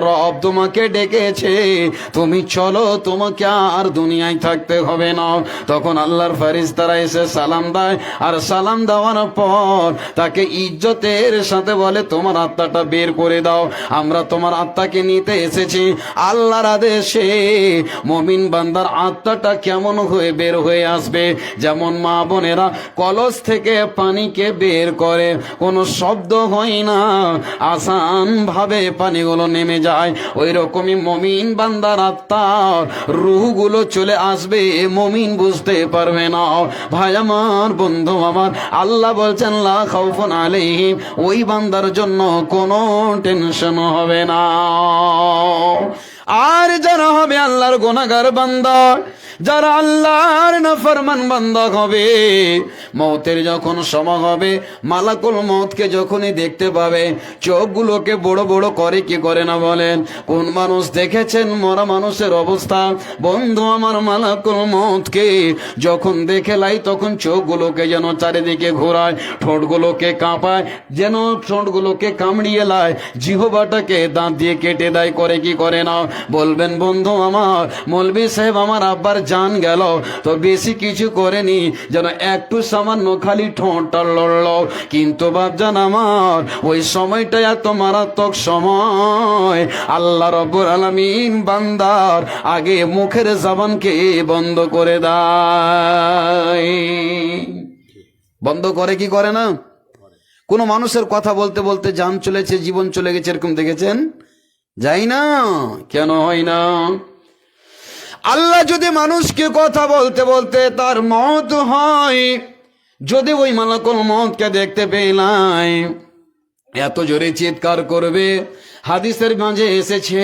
রব তোমাকে ডেকেছে। তুমি চলো, তোমাকে আর দুনিয়ায় থাকতে হবে না। তখন আল্লাহর ফারিস্তারা এসে সালাম দেয়। আর সালাম দেওয়ার পর তাকে ইজ্জতের সাথে বলে, তোমার আত্মাটা বের করে দাও। আমরা তোমার আত্মাকে নিতে এসেছি। আল্লাহর আদেশে মমিন বান্দার আত্মাটা কেমন হয়ে বের হয়ে আসবে? যেমন মা বোনেরা কলস থেকে পানিকে বের করে। কোনো শব্দ হয় না। আসান ভাবে পানিগুলো নেমে যায়। ওই রকমই মমিন বান্দার আত্মার রুহগুলো চলে আসবে মমিন বুঝতে পারবে না। ভাই আমার, বন্ধু আমার, আল্লাহ বলছেন, লা আলাইহিম, ওই বান্দার জন্য কোনো টেনশন হবে না। আর যারা হবে আল্লাহর গোনাগার বান্দা, যারা আল্লাহর নাফরমান বান্দা হবে, মৌতের যখন সময় হবে, মালাকুল মৌতকে যখনই দেখতে পাবে, চোখগুলোকে বড় বড় করে কি করে না বলেন? কোন মানুষ দেখেছেন? মরা মানুষের অবস্থা। বন্ধু আমার মালাকুল মৌতকে যখন দেখে লাই, তখন চোখগুলোকে যেন চারিদিকে ঘোরায়, ঠোঁটগুলোকে কাঁপায়, যেন ঠোঁটগুলোকে কামড়িয়ে লায় জিহবাটাকে দাঁত দিয়ে কেটে দেয় করে কি করে না? বলবেন, বন্ধু আমার মলবি সাহেব, আমার আব্বার জান গেল। তো বেশি কিছু করেনি, যেন একটু সামান্য খালি ঠোঁটটা লড়ল। কিন্তু বাপজান আমার, ওই সময়টা এত মারাত্মক সময়। আল্লাহ রব্বুর আলামিন বান্দার আগে মুখের জবানকে বন্ধ করে দেয়। বন্ধ করে কি করে না? কোনো মানুষের কথা বলতে বলতে জান চলেছে, জীবন চলে গেছে, এরকম দেখেছেন? যাই না? কেন হয় না? আল্লাহ যদি মানুষকে কথা বলতে বলতে তার মত হয়, যদি ওই মালাকুল মতকে দেখতে পেলাই এত জোরে চিৎকার করবে হাদিসের মাঝে এসেছে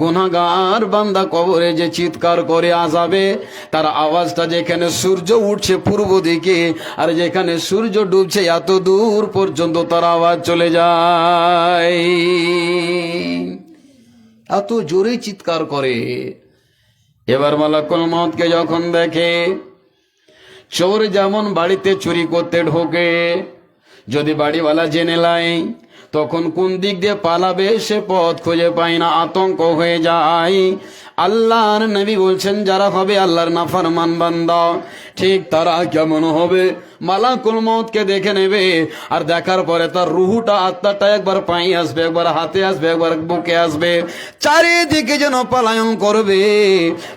গুনাগার বান্দা কবরে যে চিৎকার করে আজাবে তার আওয়াজটা যেখানে সূর্য উঠছে পূর্ব দিকে, আর যেখানে সূর্য ডুবছে এত দূর পর্যন্ত তার আওয়াজ চলে যায়। এত জোরে চিৎকার করে। এবার মালাকুল মতকে যখন দেখে, চোর যেমন বাড়িতে চুরি করতে ঢোকে, যদি বাড়িওয়ালা জেনে লাই তখন কোন দিক দিয়ে পালাবে সে পথ খুঁজে পায় না আতঙ্ক হয়ে যায়। আল্লাহর নবী বলছেন, যারা হবে আল্লাহর নাফরমান বান্দা, ঠিক তারা কেমন হবে? মালাকুল মতকে দেখে নেবে, আর দেখার পরে তার রুহুটা, আত্মাটা একবার পাই আসবে, একবার হাতে আসবে, একবার বুকে আসবে, চারিদিকে যেন পলায়ন করবে।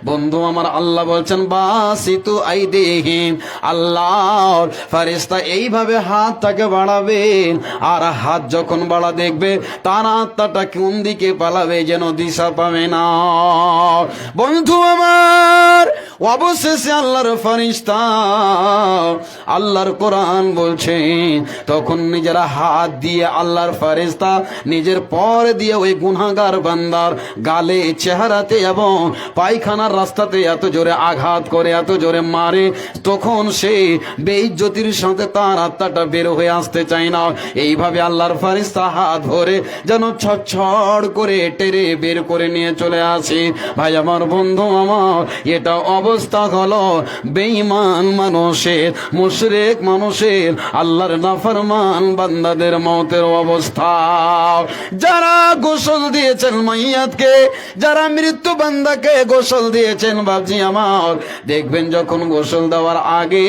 বন্ধু, আমার আল্লাহ বলছেন, বাসিতু আই দেহিম আল্লাহর ফারিস্তা এইভাবে হাতটাকে বাড়াবেন আর হাত যখন বাড়া দেখবে, তার আত্মাটা কোন দিকে পালাবে যেন দিশা পাবে না। বন্ধু আমার, অবশেষে আল্লাহর ফারিস্তা, আল্লাহর কোরআন বলছে, তখন নিজেরা হাত দিয়ে আল্লাহর ফারিস্তা, নিজের পর দিয়ে ওই গুনাগার বান্দার গালে, চেহারাতে এবং পায়খানার রাস্তাতে এত জোরে আঘাত করে, এত জোরে মারে, তখন সে বেইজ্জতির সাথে তার আত্মাটা বের হয়ে আসতে চায় না। এইভাবে আল্লাহর ফারিস্তা হাত ধরে যেন ছড় করে টেরে বের করে নিয়ে চলে আসে। ভাই, আমার বন্ধু আমার, এটা অবস্থা হলো বেঈমান মানুষের, মুশরিক মানুষের, আল্লাহর নাফরমান বান্দাদের মতের অবস্থা। যারা গোসল দিয়েছেন মাইয়াতকে, যারা মৃত্যু বান্দাকে গোসল দিয়েছেন বাবজি আমার, দেখবেন যখন গোসল দেওয়ার আগে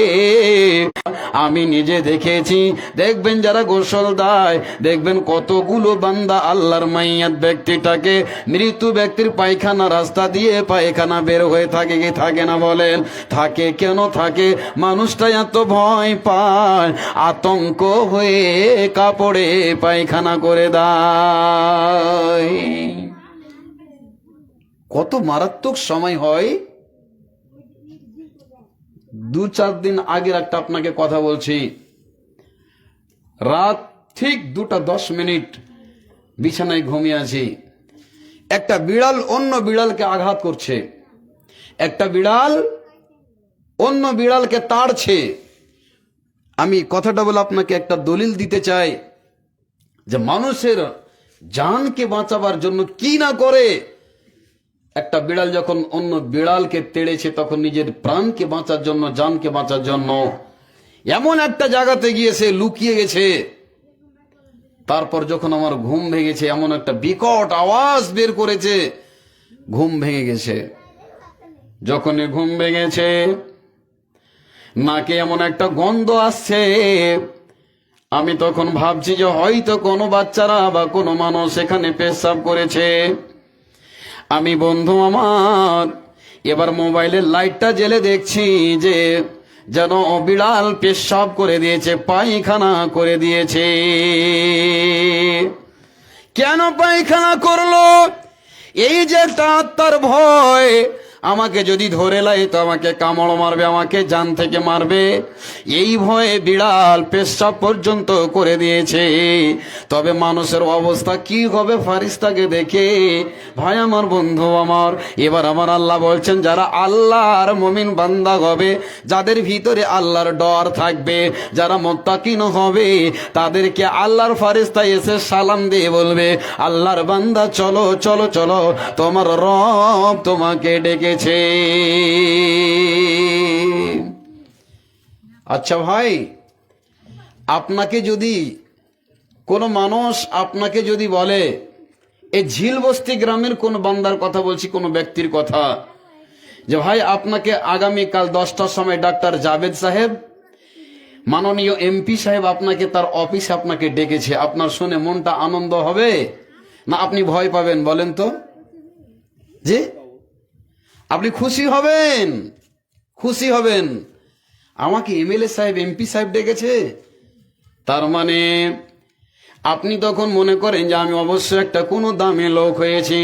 আমি নিজে দেখেছি, দেখবেন যারা গোসল দেয়, দেখবেন কতগুলো বান্দা আল্লাহর মাইয়াত ব্যক্তিটাকে মৃত্যু ব্যক্তির পায়খানা রাস্তা দিয়ে পায়খানা বের হয়ে থাকে কি থাকে না বলেন? থাকে কেন থাকে? মানুষটা এত ভয় পায়, আতঙ্ক হয়ে কাপড়ে পায়খানা করে দেয়। কত মারাত্মক সময় হয়। দু চার দিন আগের একটা আপনাকে কথা বলছি। রাত ঠিক দুটা দশ মিনিট বিছানায় ঘুমিয়ে আছি। একটা বিড়াল অন্য বিড়ালকে আঘাত করছে। একটা বিড়াল অন্য বিড়ালকে তাড়ছে। আমি কথাটা বলে আপনাকে একটা দলিল দিতে চাই যে মানুষের জানকে বাঁচাবার জন্য কি না করে একটা বিড়াল যখন অন্য বিড়ালকে তেড়েছে তখন নিজের প্রাণকে বাঁচার জন্য, জানকে বাঁচার জন্য এমন একটা জায়গাতে গিয়ে সে লুকিয়ে গেছে। তারপর যখন আমার ঘুম ভেঙেছে, এমন একটা বিকট আওয়াজ বের করেছে, ঘুম ভেঙে গেছে। যখনই ঘুম ভেঙেছে, নাকে এমন একটা গন্ধ আসছে। আমি তখন ভাবছি যে হয়তো কোনো বাচ্চারা বা কোনো মানুষ এখানে পেশাব করেছে। আমি বন্ধু আমার, এবার মোবাইলের লাইটটা জেলে দেখছি যে যেন বিড়াল পেশাব করে দিয়েছে, পায়খানা করে দিয়েছে। কেন পায়খানা করল? এই যে আত্মার ভয় আমাকে যদি ধরে লাই, তো আমাকে কামড় মারবে, আমাকে জান থেকে মারবে। এই ভয়ে বিড়াল পেশাব পর্যন্ত করে দিয়েছে। তবে মানুষের অবস্থা কি হবে ফারিস্তাকে দেখে? ভাই আমার বন্ধু আমার, এবার আমার আল্লাহ বলছেন, যারা আল্লাহর মমিন বান্দা হবে, যাদের ভিতরে আল্লাহর ডর থাকবে, যারা মোত্তাকিন হবে, তাদেরকে আল্লাহর ফারিস্তা এসে সালাম দিয়ে বলবে, আল্লাহর বান্দা, চলো চলো চলো, তোমার রব তোমাকে ডেকেছে আচ্ছা ভাই, আপনাকে যদি কোনো মানুষ আপনাকে যদি বলে এই ঝিলবস্তি গ্রামের কোন বান্দার কথা বলছি, কোন ব্যক্তির কথা? যে ভাই, আপনাকে আগামীকাল দশটার সময় ডাক্তার জাভেদ সাহেব, মাননীয় এমপি সাহেব আপনাকে তার অফিসে আপনাকে ডেকেছে। আপনার শুনে মনটা আনন্দ হবে? না, আপনি ভয় পাবেন, বলেন তো? জি? আপনি খুশি হবেন? খুশি হবেন। আমাকে এমএলএ সাহেব, এমপি সাহেব ডেকেছে। তার মানে আপনি তখন মনে করেন যে আমি অবশ্যই একটা কোনো দামে লোক হয়েছি।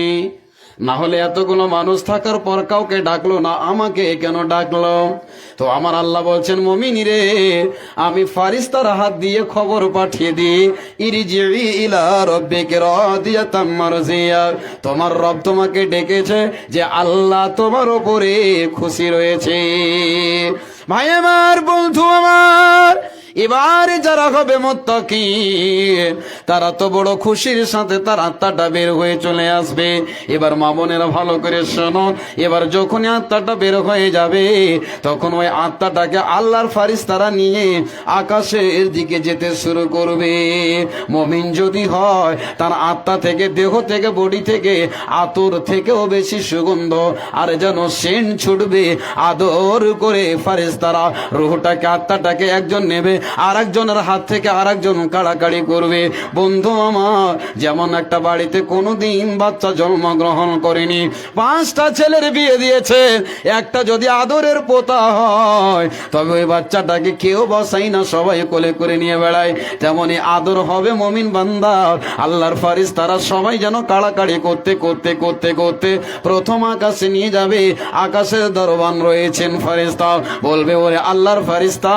না হলে এতগুলো মানুষ থাকার পর কাউকে ডাকলো না, আমাকে কেন ডাকলো? তো আমার আল্লাহ বলছেন, মমিনী রে, আমি ফারিস্তার হাত দিয়ে খবর পাঠিয়ে দিই। তোমার রব তোমাকে ডেকেছে যে আল্লাহ তোমার ওপরে খুশি রয়েছে। ভাই আমার, বন্ধু আমার এবারে যারা হবে মোত্তাকি, তারা তো বড় খুশির সাথে তার আত্মাটা বের হয়ে চলে আসবে। এবার মা বোনেরা ভালো করে শোনো, এবার যখনই আত্মাটা বের হয়ে যাবে, তখন ওই আত্মাটাকে আল্লাহর ফারিস তারা নিয়ে আকাশের দিকে যেতে শুরু করবে। মমিন যদি হয়, তার আত্মা থেকে, দেহ থেকে, বডি থেকে, আতর থেকেও বেশি সুগন্ধ, আর যেন সেন ছুটবে, আদর করে ফারিস তারা রুহটাকে, আত্মাটাকে একজন নেবে আর একজনের হাত থেকে আর একজন কাড়াকাড়ি করবে। বন্ধু আমার, যেমন একটা বাড়িতে কোনোদিন বাচ্চা জন্মগ্রহণ করেনি, পাঁচটা ছেলের বিয়ে দিয়েছে, একটা যদি আদরের পোতা হয়, তবে ওই বাচ্চাটাকে কেউ বসাই না, সবাই কোলে করে নিয়ে বেড়ায়। তেমনই আদর হবে মমিন বান্দা আল্লাহর ফারিস তারা সবাই যেন কাড়াকাড়ি করতে করতে করতে করতে প্রথম আকাশে নিয়ে যাবে, আকাশের দরবান রয়েছেন ফারিস্তা বলবে, ওরে আল্লাহর ফারিস্তা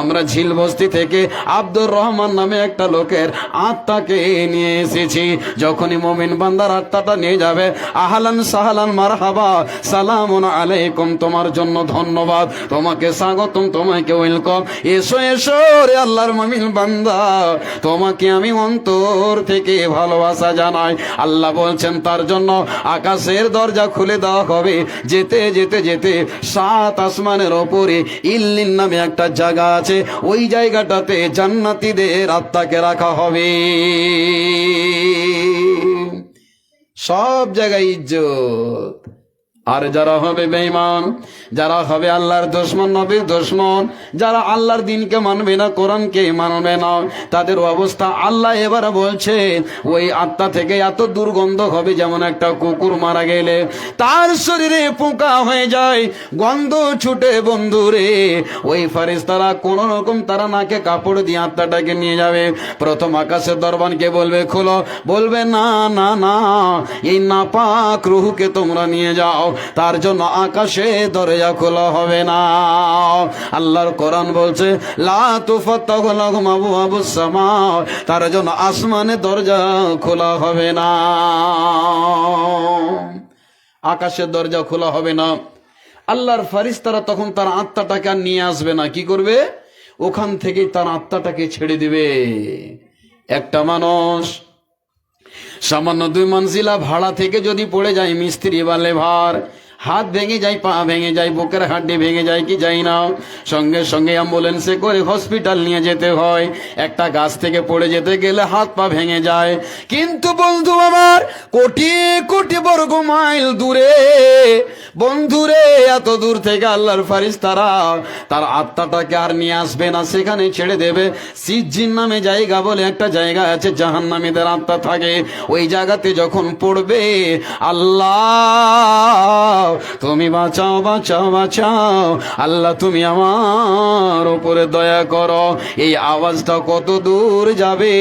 আমরা ঝিল বস্তি থেকে আব্দুর রহমান নামে একটা লোকের আত্মাকে নিয়ে এসেছি। যখনই মমিন বান্দার আত্মাটা নিয়ে যাবে, আহলান সাহালান মারহাবা, সালামুন আলাইকুম, তোমার জন্য ধন্যবাদ, তোমাকে স্বাগতম, তোমাকে ওয়েলকাম। এসো এসো রে আল্লাহর মমিন বান্দা, তোমাকে আমি অন্তর থেকে ভালোবাসা জানাই। আল্লাহ বলছেন, তার জন্য আকাশের দরজা খুলে দেওয়া হবে। যেতে যেতে যেতে সাত আসমানের ওপরে ইল্লিন নামে একটা জায়গা আছে। ওই জায়গাটাতে জান্নাতিদের আত্মাকে রাখা হবে। সব জায়গায় ইজ্জত। আর যারা হবে বেঈমান, যারা হবে আল্লাহর দুশ্মন, নবীর দুশ্মন, যারা আল্লাহর দিনকে মানবে না, কোরআনকে মানবে না, তাদের অবস্থা আল্লাহ এবার বলছে, ওই আত্মা থেকে এত দুর্গন্ধ হবে যেমন একটা কুকুর মারা গেলে। তার শরীরে পোকা হয়ে যায়, গন্ধ ছুটে বন্ধুরে। ওই ফারিস তারা কোন রকম তারা নাকে কাপড় দিয়ে আত্মাটাকে নিয়ে যাবে। প্রথম আকাশের দরবানকে বলবে, খোলো। বলবে, না না না, এই নাপাক রুহুকে তোমরা নিয়ে যাও। তার জন্য আকাশে দরজা খোলা হবে না। আল্লাহর কোরআন বলছে তার জন্য আসমানে দরজা খোলা হবে না। আকাশের দরজা খোলা হবে না। আল্লাহর ফারিস্তারা তখন তার আত্মাটাকে আর নিয়ে আসবে না। কি করবে? ওখান থেকেই তার আত্মাটাকে ছেড়ে দিবে। একটা মানুষ সামান্য দুই মঞ্জিলা ভাড়া থেকে যদি পড়ে যায় মিস্ত্রি বা লেভার হাত ভেঙে যায়, পা ভেঙে যায়, বুকের হাড্ডি ভেঙে যায়, কি যাই না। সঙ্গে সঙ্গে অ্যাম্বুলেন্সে করে হসপিটাল নিয়ে যেতে হয়। একটা গাছ থেকে পড়ে যেতে গেলে হাত পা ভেঙে যায়। কিন্তু বন্ধু আমার, কোটি কোটি বর্গ মাইল দূরে, বন্ধুরে, এত দূর থেকে আল্লাহর ফারিস তারা তার আত্মাটাকে আর নিয়ে আসবে না, সেখানে ছেড়ে দেবে। সিজ্জিন নামে জায়গা বলে একটা জায়গা আছে জাহান নামীদের আত্মা থাকে। ওই জায়গাতে যখন পড়বে, আল্লাহ তুমি বাঁচাও বাঁচাও বাঁচাও। আল্লাহ, তুমি আমার উপরে দয়া করো। এই আওয়াজটা কত দূর যাবে?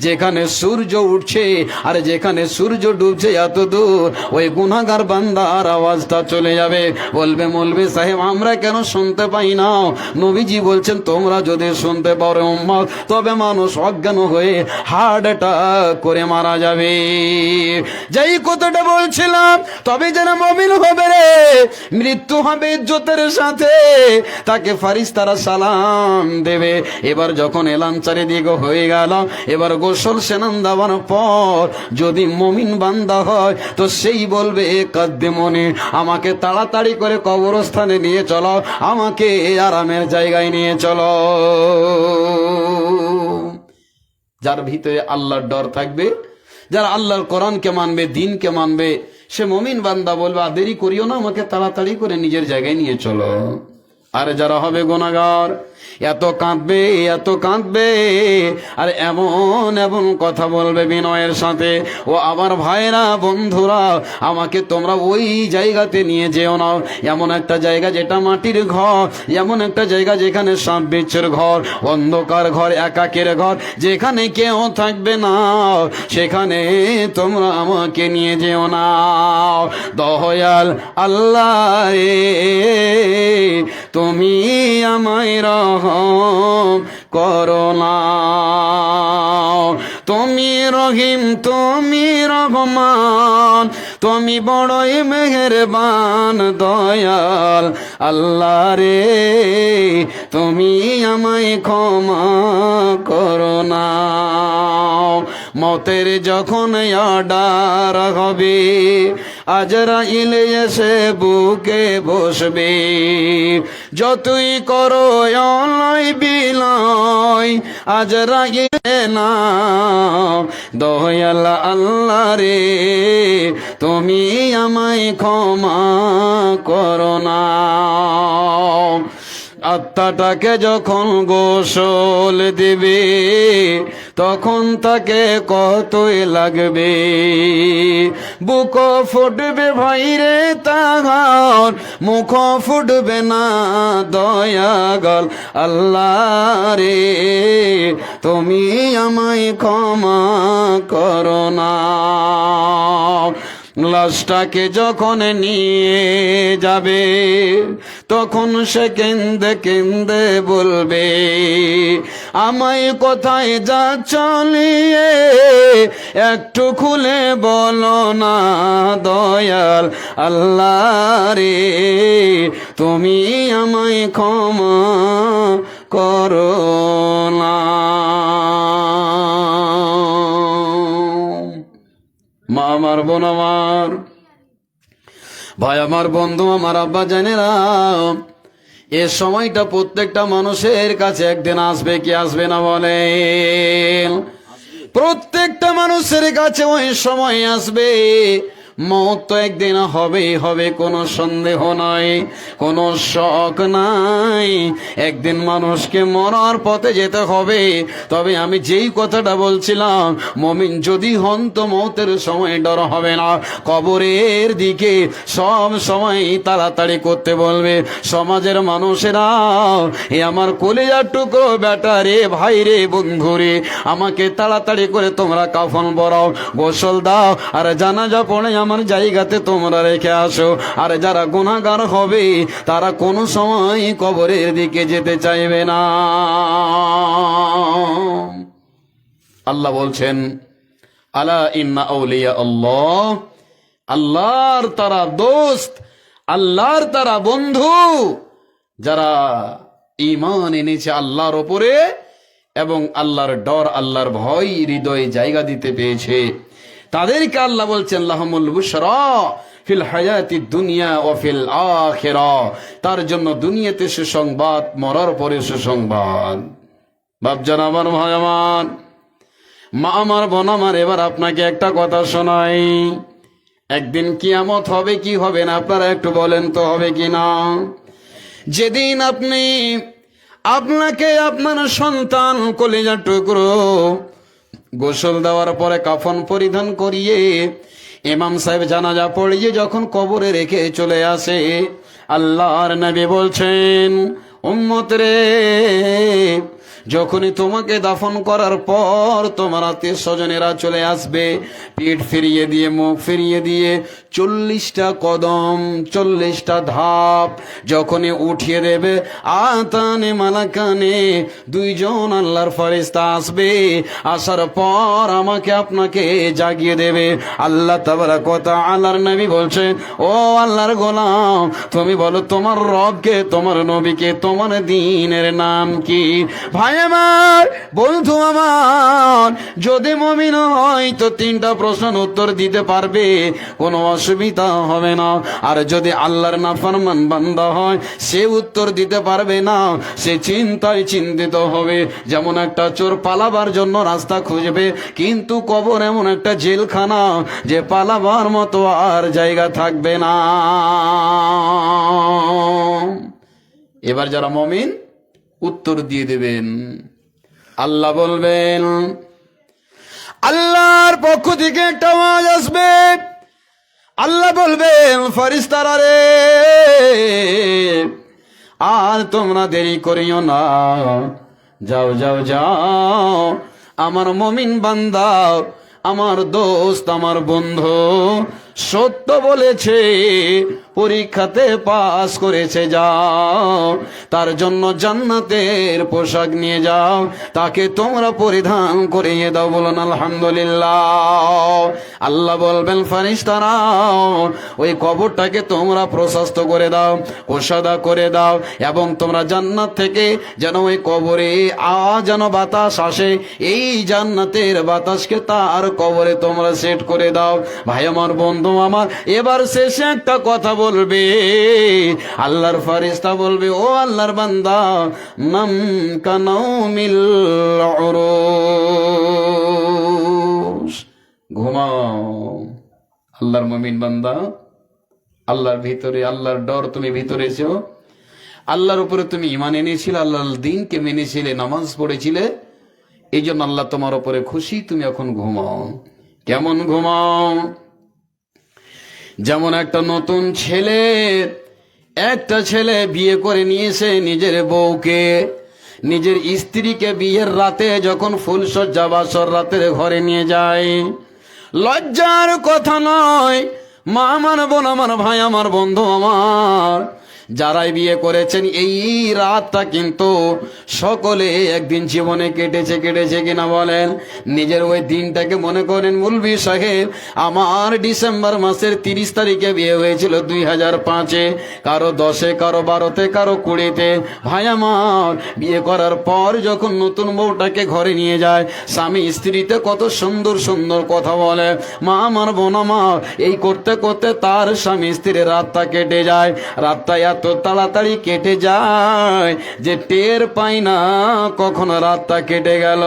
যেখানে সূর্য উঠছে আর যেখানে সূর্য ডুবছে এত দূর, ওই গুনাগার বান্দার আওয়াজটা চলে যাবে। বলবে, মলবে সাহেব, আমরা কেন শুনতে পাই না? নবীজি বলছেন, তোমরা যদি শুনতে পারো উম্মত, তবে মানুষ অজ্ঞান হয়ে হার্ট অ্যাটাক করে মারা যাবে। যাই কথাটা বলছিলাম, তবে যেন মমিন হবে রে। মৃত্যু হবে ইজ্জতের সাথে। তাকে ফারিস তারা সালাম দেবে। এবার যখন এলাম চারিদিকে হয়ে গেল, এবার গোসল সেনান দেওয়ার পর যদি মমিন বান্দা হয়, তো সেই বলবে কাদ্দে মনে, আমাকে তাড়াতাড়ি করে কবরস্থানে নিয়ে চলো, আমাকে আরামের জায়গায় নিয়ে চলো। যার ভিতরে আল্লাহর ডর থাকবে, যারা আল্লাহর কোরআনকে মানবে, দিনকে মানবে সে মমিন বান্দা বলবে দেরি করিও না আমাকে তাড়াতাড়ি করে নিজের জায়গায় নিয়ে চলো। আর যারা হবে গোনাগার এত কাঁদবে এত কাঁদবে, আর এমন এমন কথা বলবে বিনয়ের সাথে, ও আমার ভাইরা বন্ধুরা, আমাকে তোমরা ওই জায়গাতে নিয়ে যেও না। এমন একটা জায়গা যেটা মাটির ঘর, এমন একটা জায়গা যেখানে সাপ বিচ্ছের ঘর, অন্ধকার ঘর, একাকের ঘর, যেখানে কেউ থাকবে না, সেখানে তোমরা আমাকে নিয়ে যেও না। দহয়াল আল্লাহ তুমি আমায় রহম করোনা তুমি রহিম, তুমি রহমান, তুমি বড়ই মেহেরবান, দয়াল আল্লাহ রে। তুমি আমায় ক্ষমা করোনা মতের যখন অর্ডার হবে আজরাইল এসে বুকে বসবে, যতই করো অলয় বিলয় আজরাইল না দয়াল আল্লাহ রে, তুমি আমায় ক্ষমা করোনা আত্মাটাকে যখন গোসল দিবে, তখন তাকে কতই লাগবে? বুক ফুটবে ভাইরে তাহার মুখ ফুটবে না দয়াগল। আল্লাহ রে, তুমি আমায় ক্ষমা করো না। লাশটাকে যখন নিয়ে যাবে, তখন সে কেন্দে কেন্দে বলবে, আমায় কোথায় যা চলিয়ে একটু খুলে বলো না দয়াল আল্লাহ রে। তুমি আমায় ক্ষমা করো না। মা আমার বোন আমার। ভাই আমার বন্ধু আমার আব্বা জানেরা, এ সময়টা প্রত্যেকটা মানুষের কাছে একদিন আসবে কি আসবে না বলে। প্রত্যেকটা মানুষের কাছে ওই সময় আসবে। মত তো একদিন হবেই হবে কোনো সন্দেহ নাই, কোনো শখ নাই। একদিন মানুষকে মরার পথে যেতে হবে। তবে আমি যেই কথাটা বলছিলাম, মমিন যদি হন তো মতের সময় ডর হবে না। কবরের দিকে সব সময় তাড়াতাড়ি করতে বলবে, সমাজের মানুষেরা, এ আমার কলেজার টুকরো বেটা রে, ভাই রে, বন্ধু রে, আমাকে তাড়াতাড়ি করে তোমরা কাফন বরাও, গোসল দাও, আর জানাজা পড়ে আমার জায়গাতে তোমরা রেখে আসো। আর যারা গুণাগার হবে, তারা কোনো সময় কবরের দিকে যেতে চাইবে না। আল্লাহ বলছেন, আলা ইন্না আউলিয়া আল্লাহ, আল্লাহর তারা দোস্ত, আল্লাহর তারা বন্ধু, যারা ইমান এনেছে আল্লাহর ওপরে এবং আল্লাহর ডর, আল্লাহর ভয়, হৃদয়ে জায়গা দিতে পেয়েছে। তাদেরকে আল্লাহ বলছেন ফিল হায়াতি দুনিয়া ও ফিল আখেরা। তার জন্য দুনিয়াতে সুসংবাদ, মরার পরে সুসংবাদ। বাপজান আমার, ভাই আমার, মা আমার, বোন আমার, এবার আপনাকে একটা কথা শোনাই। একদিন কিয়ামত হবে, কি হবে না, আপনারা একটু বলেন তো হবে কি না? যেদিন আপনি আপনাকে, আপনার সন্তান কলিজা টুকরো গোসল দেওয়ার পরে কাফন পরিধান করিয়ে ইমাম সাহেব জানাজা পড়িয়ে যখন কবরে রেখে চলে আসে, আল্লাহর নবী বলছেন, উম্মত রে যখনই তোমাকে দাফন করার পর তোমার আত্মীয় স্বজনেরা চলে আসবে, পিঠ ফিরিয়ে দিয়ে, মুখ ফিরিয়ে দিয়ে চল্লিশটা কদম, চল্লিশটা ধাপ যখনই উঠিয়ে দেবে, আতানে মালাকানে দুইজন আল্লাহর ফরিস্তা আসবে, আসার পর আমাকে আপনাকে জাগিয়ে দেবে। আল্লাহ তাবারা কথা আল্লাহর নবী বলছে, ও আল্লাহর গোলাম, তুমি বলো তোমার রবকে, তোমার নবীকে, তোমার দিনের নাম কি? ভাই আমার, বন্ধু আমার, যদি মমিন হয় তো তিনটা প্রশ্ন উত্তর দিতে পারবে, কোনো অসুবিধা হবে না। আর যদি আল্লাহর নাফরমান বান্দা হয়, সে উত্তর দিতে পারবে না, সে চিন্তায় চিন্তিত হবে। যেমন একটা চোর পালাবার জন্য রাস্তা খুঁজবে, কিন্তু কবর এমন একটা জেলখানা যে পালাবার মতো আর জায়গা থাকবে না। এবার যারা মমিন উত্তর দিয়ে দেবেন। আল্লাহ বলবেন, আল্লাহর পক্ষ থেকে একটা আওয়াজ আসবে। আল্লাহ বলবেন ফরিস্তারা রে, আর তোমরা দেরি করিও না। যাও যাও যাও, আমার মমিন বান্দা, আমার দোস্ত, আমার বন্ধু সত্য বলেছে, পরীক্ষাতে পাস করেছে, যাও। তার জন্য জান্নাতের পোশাক নিয়ে যাও। তাকে তোমরা পরিধান করিয়ে দাও, বলুন আলহামদুলিল্লাহ। আল্লাহ বলবেন ফারিস্তারাও ওই কবরটাকে তোমরা প্রশস্ত করে দাও কোষাদা করে দাও, এবং তোমরা জান্নাত থেকে যেন ওই কবরে আ যেন বাতাস আসে, এই জান্নাতের বাতাসকে তার কবরে তোমরা সেট করে দাও। ভাই, আমার বন্ধু আমার। এবার শেষে একটা কথা বলবে। আল্লাহর ফারিস্তা বলবে, ও আল্লাহর বান্দা, নাম কানাও মিল। ঘুমাও। আল্লাহর মমিন বান্দা, আল্লাহর ভিতরে, আল্লাহর ডর তুমি ভিতরে এসো আল্লাহর উপরে তুমি ইমান এনেছিলে, আল্লাহর দিনকে মেনেছিলে, নামাজ পড়েছিলে। এই জন্য আল্লাহ তোমার উপরে খুশি, তুমি এখন ঘুমাও। কেমন ঘুমাও? যেমন একটা নতুন ছেলে, একটা ছেলে বিয়ে করে নিয়েছে নিজের বউকে। নিজের স্ত্রীকে বিয়ের রাতে যখন ফুলসজ্জা বাসর রাতের ঘরে নিয়ে যায়। লজ্জার কথা নয়, মা আমার বোন, আমার ভাই, আমার বন্ধু আমার। যারাই বিয়ে করেছেন, এই রাতটা কিন্তু সকলে একদিন জীবনে কেটেছে কেটেছে কিনা বলেন? নিজের ওই দিনটাকে মনে করেন মুলবি সাহেব, আমার ডিসেম্বর মাসের তিরিশ তারিখে বিয়ে হয়েছিল দুই হাজার পাঁচে। কারও দশে, কারও বারোতে, কারও কুড়িতে। ভাই আমার, বিয়ে করার পর যখন নতুন বউটাকে ঘরে নিয়ে যায়, স্বামী স্ত্রীতে কত সুন্দর সুন্দর কথা বলে, মা আমার বোন আমার, এই করতে করতে তার স্বামী স্ত্রীর রাতটা কেটে যায়। রাতটা এত তাড়াতাড়ি কেটে যায়, যে টের পাই না কখন রাতটা কেটে গেল।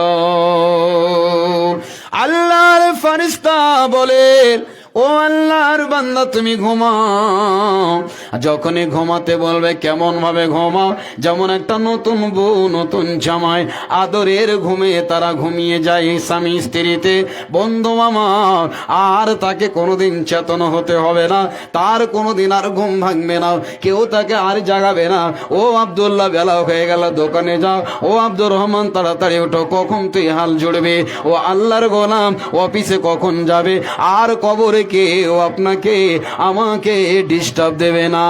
আল্লাহর ফারিস্তা বলে ও আল্লাহর বান্দা, তুমি ঘুমাও। যখনই ঘুমাতে বলবে কেমন ভাবে ঘুমাও? যেমন একটা নতুন বউ, নতুন জামাই, আদরের ঘুমে তারা ঘুমিয়ে যায় স্বামী স্ত্রীতে। বন্ধু আমার, আর তাকে কোনোদিন চেতন হতে হবে না, তার কোনোদিন আর ঘুম ভাঙবে না, কেউ তাকে আর জাগাবে না। ও আবদুল্লাহ, বেলা হয়ে গেল, দোকানে যাও। ও আব্দুর রহমান, তাড়াতাড়ি ওঠো কখন তুই হাল জুড়বে? ও আল্লাহর গোলাম, অফিসে কখন যাবে? আর কবরে কেউ আপনাকে, আমাকে ডিস্টার্ব দেবে না।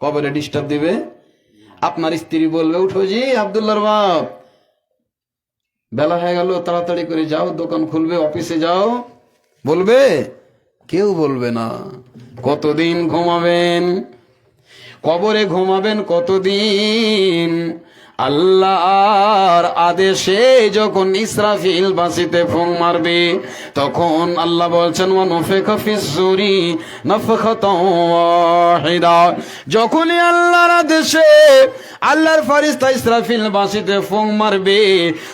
কবরে ডিস্টার্ব দেবে? আপনার স্ত্রী বলবে, উঠো জি, আবদুল্লাহর বাপ। বেলা হয়ে গেল, তাড়াতাড়ি করে যাও, দোকান খুলবে, অফিসে যাও। বলবে? কেউ বলবে না। কতদিন ঘুমাবেন? কবরে ঘুমাবেন কতদিন? আল্লাহর আদেশে যখন ইসরাফিল বাসিতে ফোন মারবে, তখন আল্লাহ বলছেন ও ফিস-সূরি নাফখাতাও ওয়াহিদা। যখনই আল্লাহর আদেশে আল্লাহর ফারিস্তা ইসরাফিল বাঁশিতে ফোন মারবে।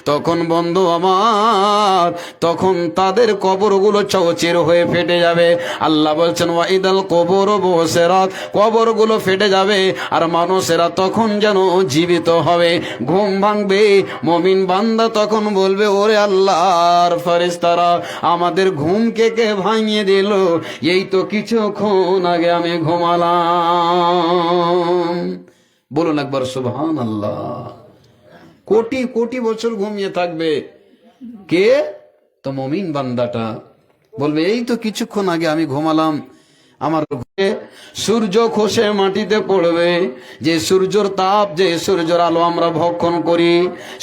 তখন বন্ধু আমার, তখন তাদের কবরগুলো চৌচির হয়ে ফেটে যাবে। আল্লাহ বলছেন ওয়াইদাল কবর বসেরাত। কবরগুলো ফেটে যাবে আর মানুষেরা তখন যেন জীবিত হবে। ঘুম ভাঙবে, মমিন বান্দা তখন বলবে, ওরে আল্লাহর ফেরেশতারা, আমাদের ঘুম কে কে ভাঙিয়ে দিল? এই তো কিছুক্ষণ আগে আমি ঘুমালাম। বলুন একবার সুবহান আল্লাহ কোটি কোটি বছর ঘুমিয়ে থাকবে। কে? তো মমিন বান্দাটা। বলবে, এই তো কিছুক্ষণ আগে আমি ঘুমালাম, আমার সূর্য খসে মাটিতে পড়বে। যে সূর্যর তাপ, যে সূর্যর আলো আমরা ভক্ষণ করি,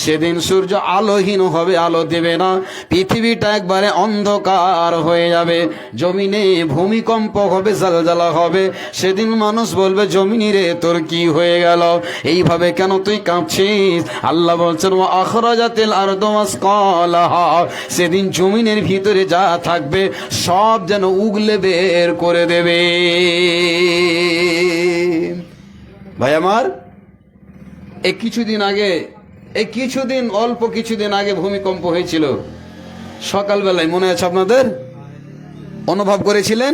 সেদিন সূর্য আলোহীন হবে, আলো দেবে না। পৃথিবীটা একবারে অন্ধকার হয়ে যাবে। জমিনে ভূমিকম্প হবে জালজালা হবে। সেদিন মানুষ বলবে, জমিনি রে, তোর কি হয়ে গেল? এইভাবে কেন তুই কাঁপছিস? আল্লাহ বলছেন ও আখরাজাতিল আরদু আসকালাহা সেদিন জমিনের ভিতরে যা থাকবে, সব যেন উগলে বের করে দেবে। ভাই আমার এই কিছুদিন আগে এই কিছুদিন, অল্প কিছুদিন আগে ভূমিকম্প হয়েছিল। সকালবেলায়, মনে আছে আপনাদের? অনুভব করেছিলেন?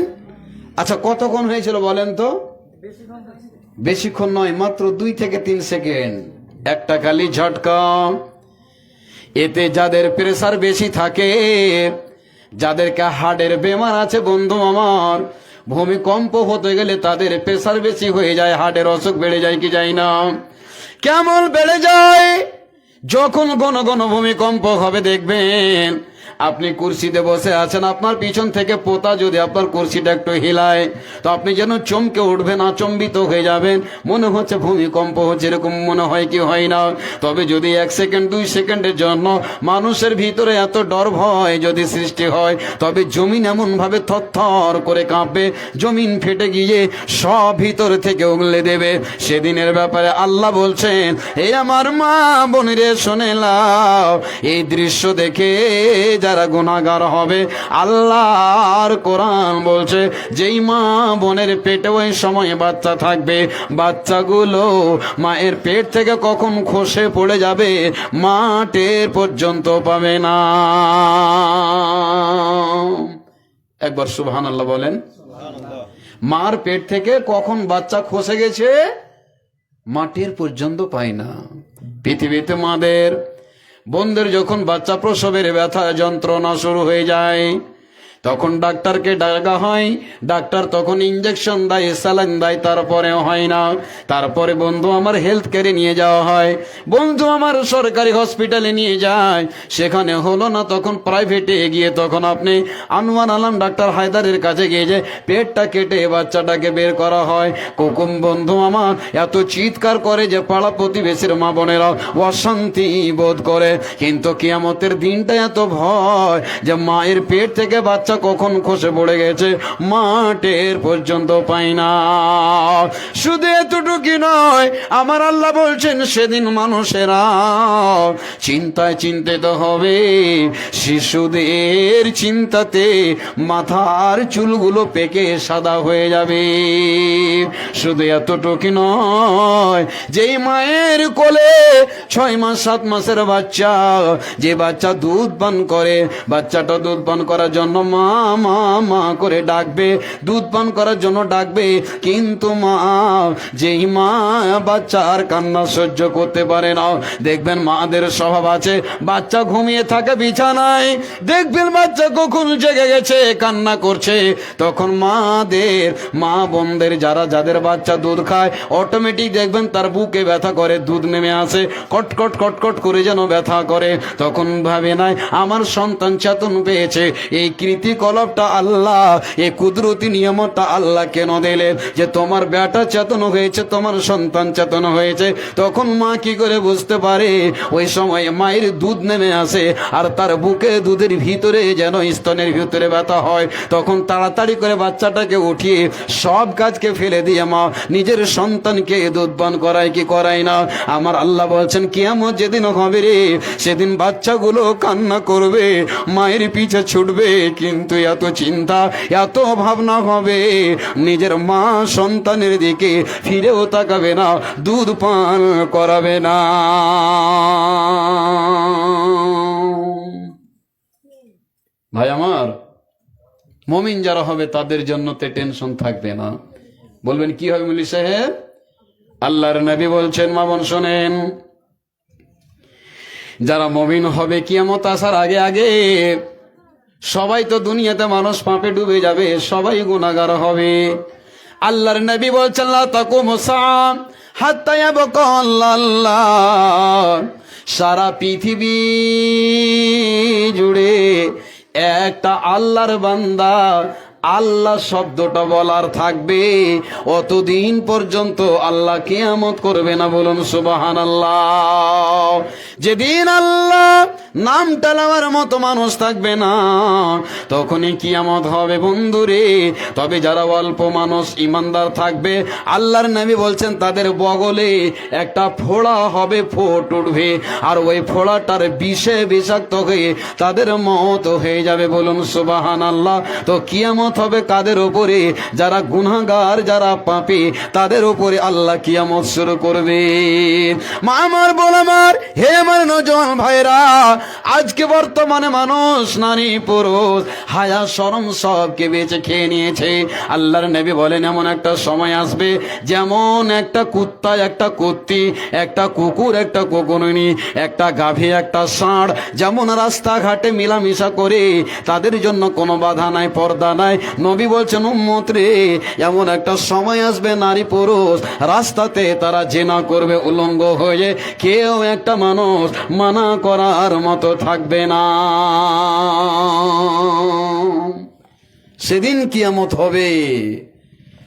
আচ্ছা কতক্ষণ হয়েছিল বলেন তো? বেশিক্ষণ নয়, মাত্র দুই থেকে তিন সেকেন্ড। একটা খালি ঝটকা। এতে যাদের প্রেসার বেশি থাকে, যাদেরকে হার্টের বেমার আছে, বন্ধু আমার ভূমিকম্প হতে গেলে তাদের প্রেশার বেশি হয়ে যায়, হার্টের অসুখ বেড়ে যায় কি যায় না। কেমন বেড়ে যায়? যখন ঘন ঘন ভূমিকম্প হবে, দেখবেন আপনি কুর্সিতে বসে আছেন, আপনার পিছন থেকে পোতা যদি আপনার কুর্সিটা একটু হিলায়, তো আপনি যেন চমকে উঠবেন, আচম্বিত হয়ে যাবেন। মনে হচ্ছে ভূমিকম্প হচ্ছে, এরকম মনে হয় কি হয় না। তবে যদি এক সেকেন্ড, দুই সেকেন্ডের জন্য মানুষের ভিতরে এত ডর ভয় যদি সৃষ্টি হয়, তবে জমিন এমন ভাবে থরথর করে কাঁপবে, জমিন ফেটে গিয়ে সব ভিতর থেকে উগলে দেবে। সেদিনের ব্যাপারে আল্লাহ বলছেন এই আমার মা বোনেরে, শোনে লাও, এই দৃশ্য দেখে যারা গুণাগার হবে, আল্লাহর কোরআন বলছে, যেই মা বোনের পেটে ওই সময় বাচ্চা থাকবে, বাচ্চাগুলো মায়ের পেট থেকে কখন খসে পড়ে যাবে মাটের পর্যন্ত পাবে না। একবার সুবহান আল্লাহ বলেন, মার পেট থেকে কখন বাচ্চা খসে গেছে মাটির পর্যন্ত পায় না। পৃথিবীতে মাদের বোনদের যখন বাচ্চা প্রসবের ব্যথা যন্ত্রণা শুরু হয়ে যায় তখন ডাক্তারকে ডাকা হয়। ডাক্তার তখন ইঞ্জেকশন দেয় স্যালাইন দেয়, তারপরেও হয় না। তারপরে বন্ধু আমার হেলথ কেয়ারে নিয়ে যাওয়া হয়। বন্ধু আমার সরকারি হসপিটালে নিয়ে যায়। সেখানে হলো না, তখন প্রাইভেটে গিয়ে তখন আপনি আনোয়ার আলম ডাক্তার হায়দারের কাছে গিয়ে যে পেটটা কেটে বাচ্চাটাকে বের করা হয়। কুকুম বন্ধু আমার, এত চিৎকার করে যে পাড়া প্রতিবেশীর মা বোনেরা অশান্তি বোধ করে। কিন্তু কিয়ামতের দিনটা এত ভয় যে মায়ের পেট থেকে বাচ্চা কখন খসে পড়ে গেছে? মাটের পর্যন্ত পাই না। শুধু এতটুকু নয়, আমার আল্লাহ বলছেন সেদিন মানুষেরা চিন্তায় চিন্তিত হবে। শিশুদের চিন্তাতে মাথার চুলগুলো পেকে সাদা হয়ে যাবে। শুধু এতটুকু নয়, যেই মায়ের কোলে ছয় মাস, সাত মাসের বাচ্চা, যে বাচ্চা দুধ পান করে, বাচ্চাটা দুধ পান করার জন্য মা মা মা মা করে ডাকবে, দুধ পান করার জন্য ডাকবে। কিন্তু মা, যেই মা বাচ্চার কান্না সহ্য করতে পারে না। দেখবেন মাদের স্বভাব আছে, বাচ্চা ঘুমিয়ে থাকে বিছানায়। দেখবেন বাচ্চা কখন জেগে গেছে, কান্না করছে। তখন মাদের, মা বোনদের যারা, যাদের বাচ্চা দুধ খায় অটোমেটিক দেখবেন তার বুকে ব্যথা করে, দুধ নেমে আসে কটকট কটকট করে যেন ব্যথা করে। তখন ভাবে নাই, আমার সন্তান চেতন পেয়েছে, এই কৃতি বিকল্পটা আল্লাহ, এই কুদরতি নিয়মটা আল্লাহ কেন দিলেন? যে তোমার বেটা চেতন হয়েছে, তোমার সন্তান চেতন হয়েছে, তখন মা কি করে বুঝতে পারে? ওই সময় মায়ের দুধ নেমে আসে, আর তার বুকে দুধের ভিতরে যেন স্তনের ভিতরে ব্যথা হয়। তখন তাড়াতাড়ি করে বাচ্চাটাকে উঠিয়ে সব কাজকে ফেলে দিয়ে মা নিজের সন্তানকে দুধ পান করায় কি করায় না? আমার আল্লাহ বলছেন, কিয়ামত যেদিন হবে রে, সেদিন বাচ্চাগুলো কান্না করবে, মায়ের পিছে ছুটবে, কিন্তু এত চিন্তা, এত ভাবনা হবে। নিজের মা সন্তানের দিকে ফিরেও তাকাবে না, দুধ পান করাবে না। ভাই আমার, মমিন যারা হবে তাদের জন্য তে টেনশন থাকবে না। বলবেন, কি হবে মুলি সাহেব? আল্লাহর নবী বলছেন মামন শোনেন, যারা মমিন হবে কিয়ামত আসার আগে আগে সবাই তো দুনিয়াতে মানুষ পাপে ডুবে যাবে, সবাই গুণাগার হবে। আল্লাহর নবী বলছেন, লা তাকুম সাম হাত্তা ইয়াবকা আল্লাহ। সারা পৃথিবী জুড়ে একটা আল্লাহর বান্দা আল্লাহ শব্দটা বলার থাকবে। অতদিন পর্যন্ত আল্লাহ কেয়ামত করবে না বলুন সুবাহান আল্লাহ যেদিন আল্লাহ নাম টালাবার মতো মানুষ থাকবে না, তখনই কিয়ামত হবে বন্ধুরে। তবে যারা অল্প মানুষ, ইমানদার থাকবে, আল্লাহর নামে বলছেন তাদের বগলে একটা ফোড়া হবে, ফোট উঠবে। আর ওই ফোড়াটার বিষে বিষাক্ত হয়ে তাদের মত হয়ে যাবে বলুন সুবাহান আল্লাহ তো কিয়ামত হবে কাদের ওপরে যারা গুনাগার যারা পাপে, তাদের ওপরে আল্লাহ কিয়ামত শুরু করবে। মা আমার বল আমার, হে আমার নজন ভাইরা আজকে বর্তমানে মানুষ, নারী, পুরুষ, হায়া, শরম সবকে বেঁচে খেয়ে নিয়েছে। আল্লাহর নবী বলেন, এমন একটা সময় আসবে, যেমন একটা কুত্তা, একটা কুত্তি, একটা কুকুর, একটা কুকুরনি, একটা গাভী, একটা ষাঁড়, যেমন রাস্তাঘাটে মিলামিশা করে, তাদের জন্য কোনো বাধা নাই, পর্দা নাই নবী বলছেন, উম্মত রে, এমন একটা সময় আসবে, নারী পুরুষ রাস্তাতে তারা জেনা করবে, উলঙ্গ হয়ে কেউ একটা মানুষ মানা করার মতো থাকবে না। সেদিন কিয়ামত হবে,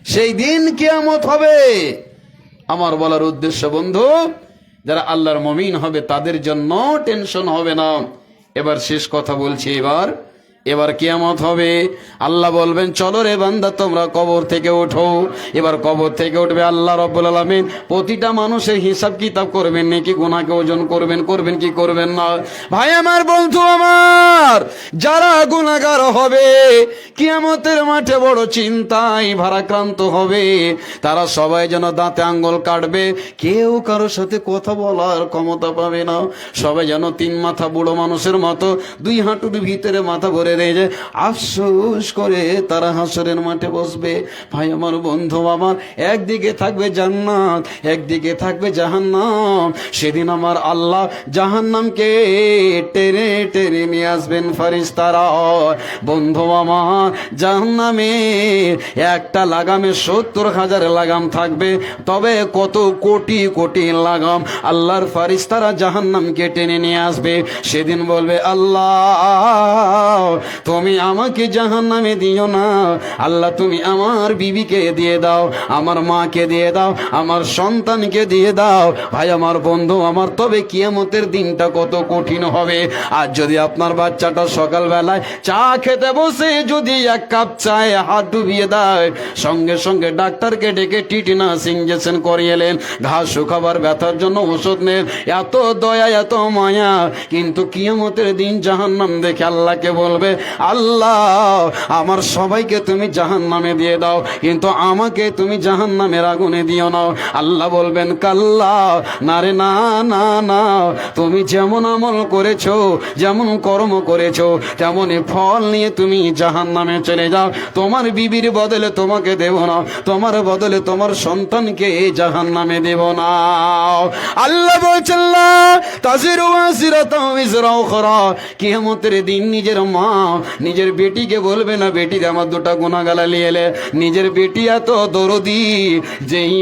সেই দিন কিয়ামত হবে। আমার বলার উদ্দেশ্য, বন্ধু, যারা আল্লাহর মমিন হবে, তাদের জন্য টেনশন হবে না। এবার শেষ কথা বলছি, এবার এবার কিয়ামত হবে। আল্লাহ বলবেন, চলো রে বান্দা, তোমরা কবর থেকে ওঠো। এবার কবর থেকে উঠবে আল্লাহ রব্বুল আলমিন। প্রতিটা মানুষের হিসাব কিতাব করবেন, নাকি গুনাকে ওজন করবেন করবেন কি করবেন না? ভাই, আমার বন্ধু আমার, যারা গুণাগার হবে, কিয়ামতের মাঠে বড় চিন্তায় ভারাক্রান্ত হবে। তারা সবাই যেন দাঁতে আঙ্গুল কাটবে। কেউ কারোর সাথে কথা বলার ক্ষমতা পাবে না। সবাই যেন তিন মাথা বুড়ো মানুষের মতো, দুই হাঁটুর ভিতরে মাথা ভরে দেয় যে আফসোস করে তারা হাসরের মাঠে বসবে। ভাই আমার বন্ধু আমার একদিকে থাকবে জান্নাত, একদিকে থাকবে জাহান্নাম। সেদিন আমার আল্লাহ জাহান্নামকে টেনে টেনে নিয়ে আসবেন ফারিস্তারা বন্ধু আমার জাহান্নামে একটা লাগামে সত্তর হাজার লাগাম থাকবে। তবে কত কোটি কোটি লাগাম আল্লাহর ফারিস্তারা জাহান্নামকে টেনে নিয়ে আসবে। সেদিন বলবে, আল্লাহ তুমি আমাকে জাহান্নামে দিও না। আল্লাহ, তুমি আমার বিবিকে দিয়ে দাও, আমার মাকে দিয়ে দাও, আমার সন্তানকে দিয়ে দাও। ভাই, আমার বন্ধু, আমার তবে কিয়ামতের দিনটা কত কঠিন হবে। আর যদি আপনার বাচ্চাটা সকালবেলায় চা খেতে বসে যদি এক কাপ চায় হাত ডুবিয়ে দেয়, সঙ্গে সঙ্গে ডাক্তারকে ডেকে টিটিনাস ইঞ্জেকশন করিয়ে এলেন। ঘাস শুকাবার ব্যথার জন্য ওষুধ নেন। এত দয়া, এত মায়া, কিন্তু কিয়ামতের দিন জাহান্নাম দেখে আল্লাহকে বলবে আল্লাহ, আমার সবাইকে তুমি জাহান্নামে দিয়ে দাও, কিন্তু আমাকে তুমি জাহান্নামের আগুনে দিও না। আল্লাহ বলবেন, কাল্লা, না রে, না না না। তুমি যেমন আমল করেছ, যেমন কর্ম করেছ, তেমনই ফল নিয়ে তুমি জাহান নামে চলে যাও। তোমার বিবির বদলে তোমাকে দেব না, তোমার বদলে তোমার সন্তানকে জাহান নামে দেব না। আল্লাহ বলছেন তাজির কিয়ামতের দিন নিজের মা নিজের বেটিকে বলবে না, বেটি, আমার দুটা গোনা গালা নিয়ে এলে। নিজের বেটি এত দরদি, যেই